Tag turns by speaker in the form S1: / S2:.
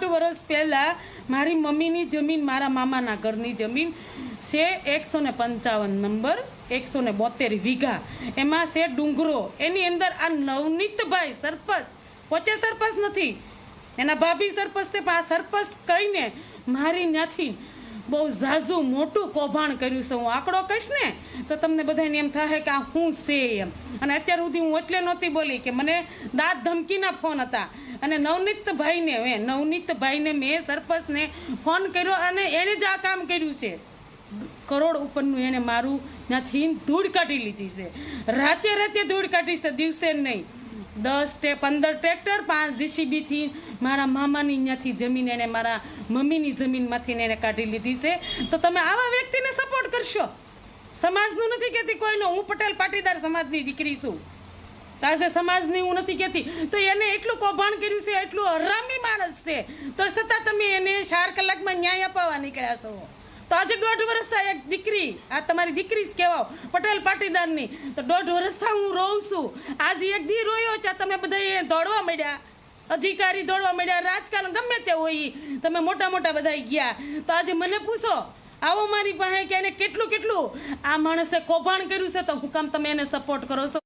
S1: દોઢ વર્ષ પહેલાં મારી મમ્મીની જમીન મારા મામાના ઘરની જમીન છે એકસો ને પંચાવન નંબર, એકસો ને બોતેર વીઘા. એમાં છે ડુંગરો. એની અંદર આ નવનીતભાઈ સરપંચ. પોતે સરપંચ નથી. એના ભાભી સરપંચ છે, પણ આ સરપંચ કહીને મારી ત્યાંથી બહુ ઝાઝું મોટું કૌભાંડ કર્યું છે. હું આંકડો કહીશ ને, તો તમને બધાને એમ થાય કે આ હું છે એમ. અને અત્યાર સુધી હું એટલે નહોતી બોલી કે મને દાંત ધમકીના ફોન હતા. અને નવનીતભાઈને મેં નવનીતભાઈને મેં સરપંચને ફોન કર્યો અને એણે જ આ કામ કર્યું છે. કરોડ ઉપરનું એણે મારું ત્યાંથી ધૂળ કાઢી લીધી છે. રાતે રાતે ધૂળ કાઢી છે, દિવસે નહીં. દસ તે પંદર ટ્રેક્ટર, પાંચ જીસીબીથી મારા મામાની ત્યાંથી જમીન એને મારા મમ્મીની જમીનમાંથી એને કાઢી લીધી છે. તો તમે આવા વ્યક્તિને સપોર્ટ કરશો? સમાજનું નથી કહેતી કોઈનો. હું પટેલ પાટીદાર સમાજની દીકરી છું. તો આજે સમાજની હું નથી કહેતી. તો એને એટલું કૌભાંડ કર્યું છે, એટલું હરામી માણસ છે. તો છતાં તમે એને ચાર કલાકમાં ન્યાય અપાવવા નીકળ્યા છો. તો આજે દોઢ વર્ષ થાય એક દીકરી. આ તમારી દીકરી જ કહેવાઓ. પટેલ પાટીદારની. તો દોઢ વર્ષથી હું રોઉં છું. આજે એક દી રોયો ત્યાં તમે બધા દોડવા મળ્યા અધિકારી દોડવા મળ્યા રાજકારણ ગમે તે હોય. તમે મોટા મોટા બધા ગયા. તો આજે મને પૂછો, આવો મારી પાસે કે એને કેટલું કેટલું? આ માણસે કૌભાંડ કર્યું છે તો હું કામ તમે એને સપોર્ટ કરો છો?